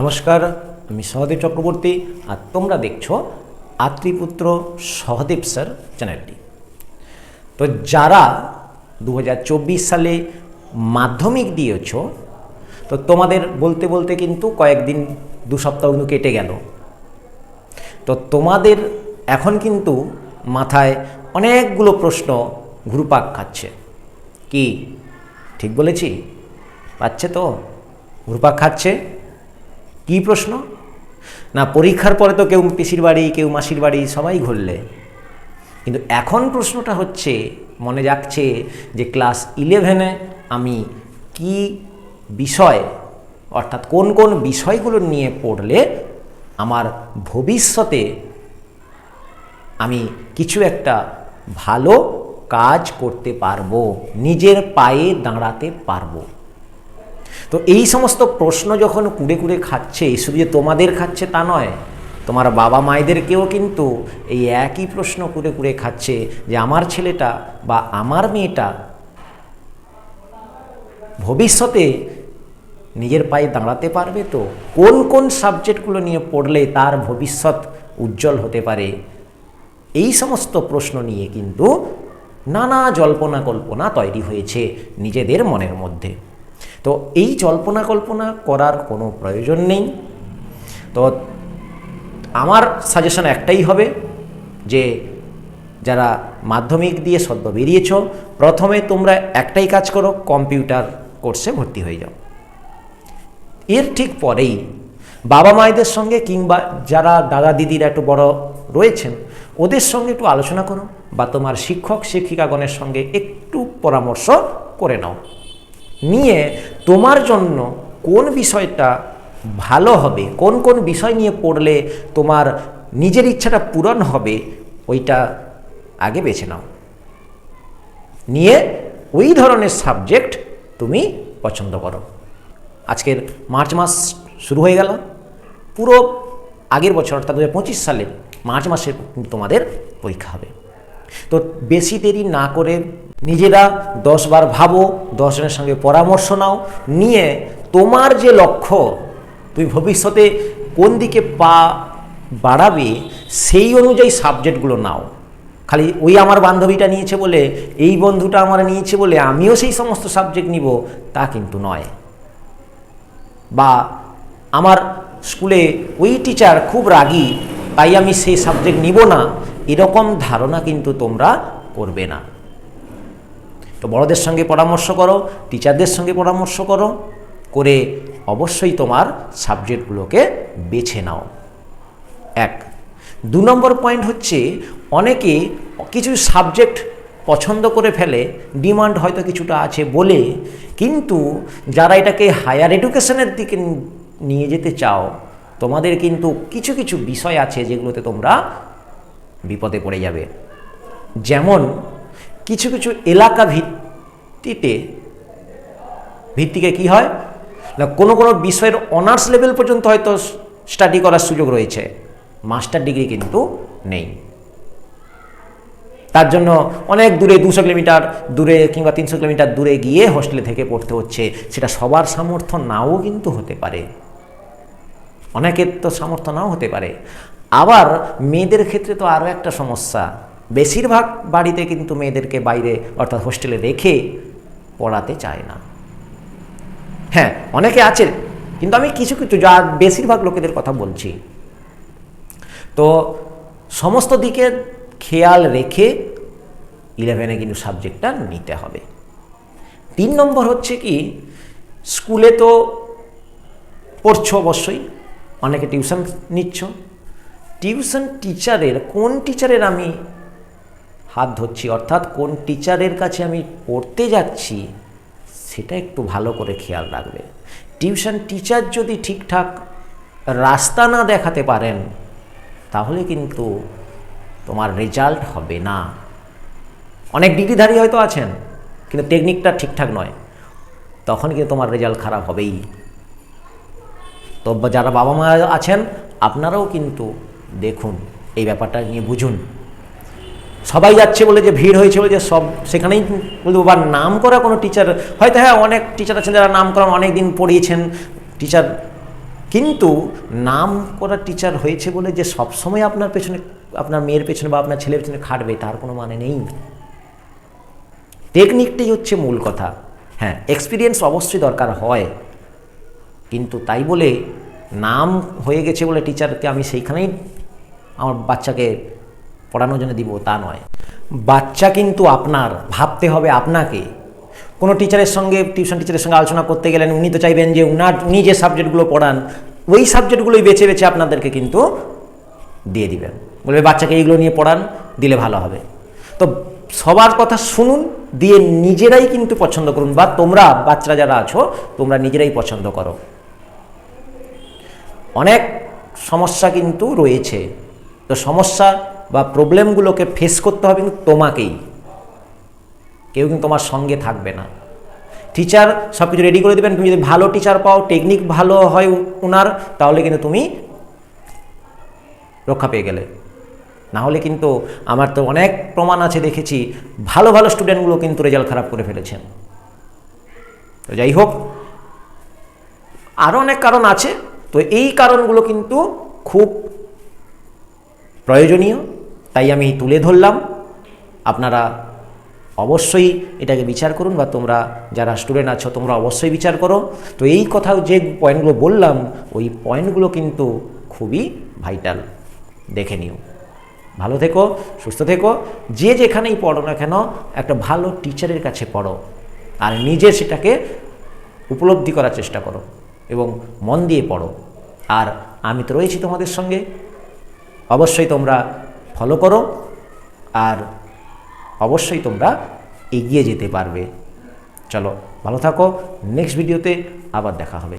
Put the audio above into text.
নমস্কার, আমি সহদেব চক্রবর্তী আর তোমরা দেখছ আত্রিপুত্র সহদেব স্যার চ্যানেলটি। তো যারা দু হাজার চব্বিশ সালে মাধ্যমিক দিয়েছ, তো তোমাদের বলতে বলতে কিন্তু কয়েকদিন, দু সপ্তাহ কেটে গেল। তো তোমাদের এখন কিন্তু মাথায় অনেকগুলো প্রশ্ন ঘুরপাক খাচ্ছে। কি? ঠিক বলেছি? পাচ্ছে তো? ঘুরপাক খাচ্ছে? কি প্রশ্ন? না, পরীক্ষার পরে তো কেউ পিসির বাড়ি, কেউ মাসির বাড়ি, সবাই ঘুরলে। কিন্তু এখন প্রশ্নটা হচ্ছে, মনে যাচ্ছে যে ক্লাস ইলেভেনে আমি কি বিষয়, অর্থাৎ কোন কোন বিষয়গুলো নিয়ে পড়লে আমার ভবিষ্যতে আমি কিছু একটা ভালো কাজ করতে পারব, নিজের পায়ে দাঁড়াতে পারব। তো এই সমস্ত প্রশ্ন যখন কুড়ে কুড়ে খাচ্ছে শুধু যে তোমাদের খাচ্ছে তা নয়, তোমার বাবা মায়েদেরকেও কিন্তু এই একই প্রশ্ন কুড়ে কুড়ে খাচ্ছে যে আমার ছেলেটা বা আমার মেয়েটা ভবিষ্যতে নিজের পায়ে দাঁড়াতে পারবে তো? কোন কোন সাবজেক্টগুলো নিয়ে পড়লে তার ভবিষ্যৎ উজ্জ্বল হতে পারে? এই সমস্ত প্রশ্ন নিয়ে কিন্তু নানা জল্পনা কল্পনা তৈরি হয়েছে নিজেদের মনের মধ্যে। তো এই জল্পনা কল্পনা করার কোনো প্রয়োজন নেই। তো আমার সাজেশন একটাই হবে যে, যারা মাধ্যমিক দিয়ে সদ্য বেরিয়েছ, প্রথমে তোমরা একটাই কাজ করো, কম্পিউটার কোর্সে ভর্তি হয়ে যাও। এর ঠিক পরেই বাবা মায়েদের সঙ্গে কিংবা যারা দাদা দিদিরা একটু বড় রয়েছেন, ওদের সঙ্গে একটু আলোচনা করো বা তোমার শিক্ষক শিক্ষিকাগণের সঙ্গে একটু পরামর্শ করে নাও। নিয়ে তোমার জন্য কোন বিষয়টা ভালো হবে? কোন কোন বিষয় নিয়ে পড়লে তোমার নিজের ইচ্ছাটা পূরণ হবে? ওইটা আগে বেছে নাও। নিয়ে ওই ধরনের সাবজেক্ট তুমি পছন্দ করো। আজকের মার্চ মাস শুরু হয়ে গেল। পুরো আগের বছর অর্থাৎ দু সালে মার্চ মাসে তোমাদের পরীক্ষা হবে। তো বেশি দেরি না করে নিজেরা দশবার ভাবো, দশজনের সঙ্গে পরামর্শ নাও, নিয়ে তোমার যে লক্ষ্য, তুমি ভবিষ্যতে কোন দিকে পা বাড়াবে, সেই অনুযায়ী সাবজেক্টগুলো নাও। খালি ওই আমার বান্ধবীটা নিয়েছে বলে, এই বন্ধুটা আমার নিয়েছে বলে আমিও সেই সমস্ত সাবজেক্ট নিব, তা কিন্তু নয়। বা আমার স্কুলে ওই টিচার খুব রাগী, তাই আমি সেই সাবজেক্ট নিব না, এরকম ধারণা কিন্তু তোমরা করবে না। তো বড়দের সঙ্গে পরামর্শ করো টিচারদের সঙ্গে পরামর্শ করো, করে অবশ্যই তোমার সাবজেক্টগুলোকে বেছে নাও। এক। দু নম্বর পয়েন্ট হচ্ছে, অনেকে কিছু সাবজেক্ট পছন্দ করে ফেলে ডিমান্ড হয়তো কিছুটা আছে বলে, কিন্তু যারা এটাকে হায়ার এডুকেশনের দিকে নিয়ে যেতে চাও, তোমাদের কিন্তু কিছু কিছু বিষয় আছে যেগুলোতে তোমরা বিপদে পড়ে যাবে। যেমন কিছু কিছু এলাকা ভিত্তিতে, ভিত্তিকে কি হয়? না, কোনো কোনো বিষয়ের অনার্স লেভেল পর্যন্ত হয়তো স্টাডি করার সুযোগ রয়েছে। মাস্টার ডিগ্রি কিন্তু নেই। তার জন্য অনেক দূরে দুশো কিলোমিটার দূরে কিংবা তিনশো কিলোমিটার দূরে গিয়ে হোস্টেলে থেকে পড়তে হচ্ছে। সেটা সবার সামর্থ্য নাও কিন্তু হতে পারে। অনেকের তো সামর্থ্য নাও হতে পারে। আবার মেয়েদের ক্ষেত্রে তো আরও একটা সমস্যা। বেশিরভাগ বাড়িতে কিন্তু মেয়েদেরকে বাইরে, অর্থাৎ হোস্টেলে রেখে পড়াতে চায় না। হ্যাঁ অনেকে আছে, কিন্তু আমি কিছু কিছু, যা বেশিরভাগ লোকেদের কথা বলছি। তো সমস্ত দিকে খেয়াল রেখে ইলেভেনে কিন্তু সাবজেক্টটা নিতে হবে। তিন নম্বর হচ্ছে কি, স্কুলে তো পড়ছো অবশ্যই, অনেকে টিউশন নিচ্ছ। টিউশন টিচারের কোন টিচারের আমি হাত ধরছি। অর্থাৎ কোন টিচারের কাছে আমি পড়তে যাচ্ছি, সেটা একটু ভালো করে খেয়াল রাখবে। টিউশন টিচার যদি ঠিকঠাক রাস্তা না দেখাতে পারেন, তাহলে কিন্তু তোমার রেজাল্ট হবে না। অনেক ডিগ্রিধারী হয়তো আছেন, কিন্তু টেকনিকটা ঠিকঠাক নয়। তখন কিন্তু তোমার রেজাল্ট খারাপ হবেই। তো যারা বাবা মা আছেন, আপনারাও কিন্তু দেখুন, এই ব্যাপারটা নিয়ে বুঝুন। সবাই যাচ্ছে বলে যে ভিড় হয়েছে বলে যে সব, সেখানেই বলব বা নাম করা কোনো টিচার হয়তো হ্যাঁ অনেক টিচার আছেন যারা নাম করা অনেক দিন পড়িয়েছেন। টিচার কিন্তু নাম করা টিচার হয়েছে বলে যে সবসময় আপনার পেছনে, আপনার মেয়ের পেছনে বা আপনার ছেলের পেছনে খাটবে, তার কোনো মানে নেই। টেকনিকটাই হচ্ছে মূল কথা। হ্যাঁ এক্সপিরিয়েন্স অবশ্যই দরকার হয়। কিন্তু তাই বলে নাম হয়ে গেছে বলে টিচারকে আমি সেইখানেই আমার বাচ্চাকে পড়ানোর জন্য দিব, তা নয়। বাচ্চা কিন্তু আপনার, ভাবতে হবে আপনাকে। কোনো টিচারের সঙ্গে টিউশন টিচারের সঙ্গে আলোচনা করতে গেলেন, উনি তো চাইবেন যে উনার উনি যে সাবজেক্টগুলো পড়ান। ওই সাবজেক্টগুলোই বেছে বেছে আপনাদেরকে কিন্তু দিয়ে দিবেন। বলবে, বাচ্চাকে এইগুলো নিয়ে পড়ান, দিলে ভালো হবে। তো সবার কথা শুনুন, দিয়ে নিজেরাই কিন্তু পছন্দ করুন, বা তোমরা, বাচ্চারা যারা আছো, তোমরা নিজেরাই পছন্দ করো। অনেক সমস্যা কিন্তু রয়েছে। তো সমস্যা বা প্রবলেমগুলোকে ফেস করতে হবে কিন্তু তোমাকেই। কেউ কিন্তু তোমার সঙ্গে থাকবে না। টিচার সব কিছু রেডি করে দেবেন, তুমি যদি ভালো টিচার পাও টেকনিক ভালো হয় ওনার তাহলে কিন্তু তুমি রক্ষা পেয়ে গেলে। না হলে কিন্তু আমার তো অনেক প্রমাণ আছে দেখেছি, ভালো ভালো স্টুডেন্টগুলো কিন্তু রেজাল্ট খারাপ করে ফেলেছেন। তো যাই হোক আরও অনেক কারণ আছে, তো এই কারণগুলো কিন্তু খুব প্রয়োজনীয়। তাই আমি তুলে ধরলাম। আপনারা অবশ্যই এটাকে বিচার করুন বা তোমরা যারা স্টুডেন্ট আছো, তোমরা অবশ্যই বিচার করো। তো এই কথা যে পয়েন্টগুলো বললাম, ওই পয়েন্টগুলো কিন্তু খুবই ভাইটাল দেখে নিও। ভালো থেকো, সুস্থ থেকো। যে যেখানেই পড়ো না কেন, একটা ভালো টিচারের কাছে পড়ো। আর নিজে সেটাকে উপলব্ধি করার চেষ্টা করো এবং মন দিয়ে পড়ো। আর আমি তো রয়েছি তোমাদের সঙ্গে। অবশ্যই তোমরা ফলো করো আর অবশ্যই তোমরা এগিয়ে যেতে পারবে। চলো, ভালো থাকো। নেক্সট ভিডিওতে আবার দেখা হবে।